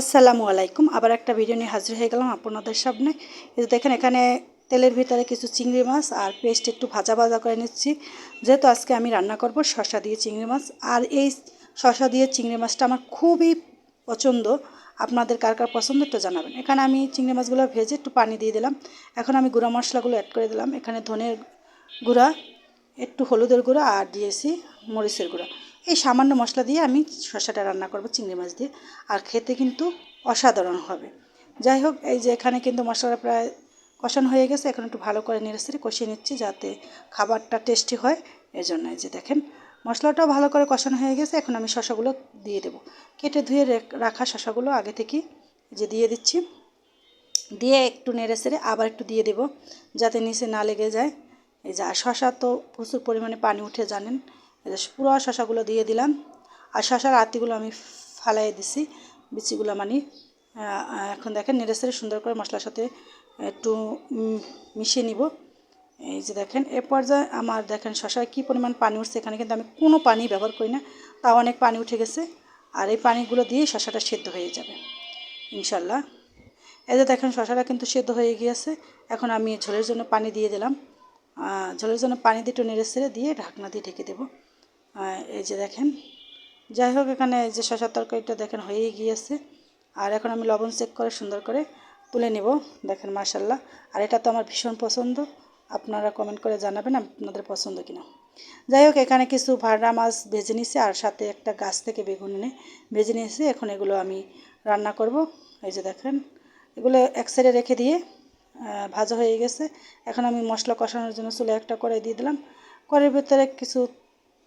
আসসালামু আলাইকুম। আবার একটা ভিডিও নিয়ে হাজির হয়ে গেলাম আপনাদের সামনে। দেখেন, এখানে তেলের ভিতরে কিছু চিংড়ি মাছ আর পেস্ট একটু ভাজা ভাজা করে নিচ্ছি। যেহেতু আজকে আমি রান্না করব শসা দিয়ে চিংড়ি মাছ। আর এই শসা দিয়ে চিংড়ি মাছটা আমার খুবই পছন্দ। আপনাদের কার কার পছন্দ একটু জানাবেন। এখানে আমি চিংড়ি মাছগুলো ভেজে একটু পানি দিয়ে দিলাম। এখন আমি গুঁড়া মশলাগুলো অ্যাড করে দিলাম। এখানে ধনের গুঁড়া, একটু হলুদের গুঁড়া আর দিয়েছি মরিচের গুঁড়া। এই সামান্য মশলা দিয়ে আমি শসাটা রান্না করব, চিংড়ি মাছ দিয়ে। আর খেতে কিন্তু অসাধারণ হবে। যাই হোক, এই যে এখানে কিন্তু মশলাটা প্রায় কষানো হয়ে গেছে। এখন একটু ভালো করে নেড়ে কষিয়ে নিচ্ছি যাতে খাবারটা টেস্টি হয়। এই জন্য এই যে দেখেন, মশলাটাও ভালো করে কষানো হয়ে গেছে। এখন আমি শসাগুলো দিয়ে দেবো। কেটে ধুয়ে রাখা শসাগুলো আগে থেকে যে দিয়ে দিচ্ছি। দিয়ে একটু নেড়ে সেড়ে আবার একটু দিয়ে দেবো, যাতে নিচে না লেগে যায়। এই যে শশা তো প্রচুর পরিমাণে পানি উঠে, জানেন? পুরো শশাগুলো দিয়ে দিলাম। আর শশার আতিগুলো আমি ফালাই দিছি, বিচিগুলো মানে এখন দেখেন নেড়ে সেড়ে সুন্দর করে মশলার সাথে একটু মিশিয়ে নিব। এই যে দেখেন, এ পর্যায়ে আমার দেখেন শশায় কী পরিমাণ পানি উঠছে, এখানে কিন্তু আমি কোনো পানি ব্যবহার করি না, তাও অনেক পানি উঠে গেছে। আর এই পানিগুলো দিয়ে শশাটা সেদ্ধ হয়ে যাবে ইনশাল্লাহ এই যে দেখেন শশাটা কিন্তু সেদ্ধ হয়ে গিয়েছে, এখন আমি ঝোলের জন্য পানি দিয়ে দিলাম। ঝোলের জন্য পানি দিয়ে একটু নেড়ে সেড়ে দিয়ে ঢাকনা দিয়ে ঢেকে দেবো। এই যে দেখেন, যাই হোক এখানে যে শশার তরকারিটা দেখেন হয়েই গিয়েছে। আর এখন আমি লবণ চেক করে সুন্দর করে তুলে নেব। দেখেন মার্শাল্লাহ আর এটা তো আমার ভীষণ পছন্দ। আপনারা কমেন্ট করে জানাবেন আপনাদের পছন্দ কিনা। যাই হোক, এখানে কিছু ভাড়া মাছ ভেজে নিয়েছি আর সাথে একটা গাছ থেকে বেগুন এনে ভেজে নিয়েছি। এখন এগুলো আমি রান্না করব। এই যে দেখেন, এগুলো এক সাইডে রেখে দিয়ে ভাজা হয়ে গেছে। এখন আমি মশলা কষানোর জন্য চুলে একটা করে দিয়ে দিলাম। করের ভেতরে কিছু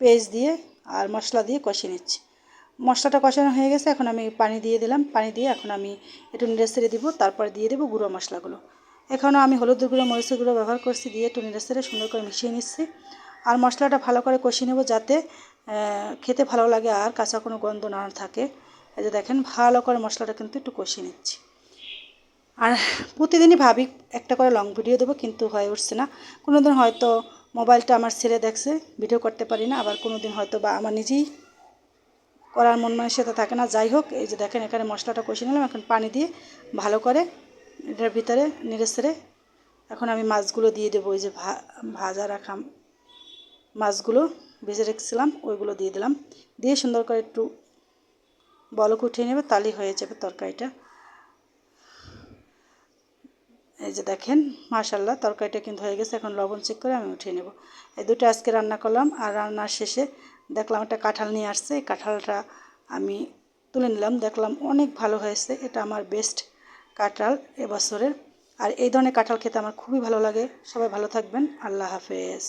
পেঁয়াজ দিয়ে আর মশলা দিয়ে কষিয়ে নিচ্ছি। মশলাটা কষানো হয়ে গেছে, এখন আমি পানি দিয়ে দিলাম। পানি দিয়ে এখন আমি একটু নেড়ে ছেড়ে দিব, তারপরে দিয়ে দেবো গুঁড়ো মশলাগুলো। এখনও আমি হলুদ গুঁড়ো, মরিচের গুঁড়ো ব্যবহার করছি, দিয়ে একটু নেড়ে ছেড়ে সুন্দর করে মিশিয়ে নিচ্ছি। আর মশলাটা ভালো করে কষিয়ে নেব যাতে খেতে ভালো লাগে আর কাঁচা কোনো গন্ধ না থাকে। এই যে দেখেন, ভালো করে মশলাটা কিন্তু একটু কষিয়ে নিচ্ছি। আর প্রতিদিনই ভাবি একটা করে লং ভিডিও দেবো, কিন্তু হয়ে উঠছে না। কোনো দিন হয়তো মোবাইলটা আমার ছেলে দেখছে, ভিডিও করতে পারি না, আবার কোনো দিন হয়তো বা আমার নিজেই করার মন মানসিকতা থাকে না। যাই হোক, এই যে দেখেন এখানে মশলাটা কষিয়ে নিলাম, এখন পানি দিয়ে ভালো করে এটার ভিতরে নেড়ে সেড়ে এখন আমি মাছগুলো দিয়ে দেবো। ওই যে ভাজা রাখা মাছগুলো ভেজে রেখেছিলাম, ওইগুলো দিয়ে দিলাম। দিয়ে সুন্দর করে একটু বলক উঠিয়ে নেবে তালি হয়ে যাবে তরকারিটা। এই যে দেখেন মাশাল্লাহ তরকারিটা কিন্তু হয়ে গেছে। এখন লবণ চেক করে আমি উঠিয়ে নেব। এই দুটো আজকে রান্না করলাম আর রান্নার শেষে দেখলাম একটা কাঁঠাল নিয়ে আসছে। এই কাঁঠালটা আমি তুলে নিলাম। দেখলাম অনেক ভালো হয়েছে। এটা আমার বেস্ট কাঁঠাল এবছরের। আর এই ধরনের কাঁঠাল খেতে আমার খুবই ভালো লাগে। সবাই ভালো থাকবেন। আল্লাহ হাফেজ।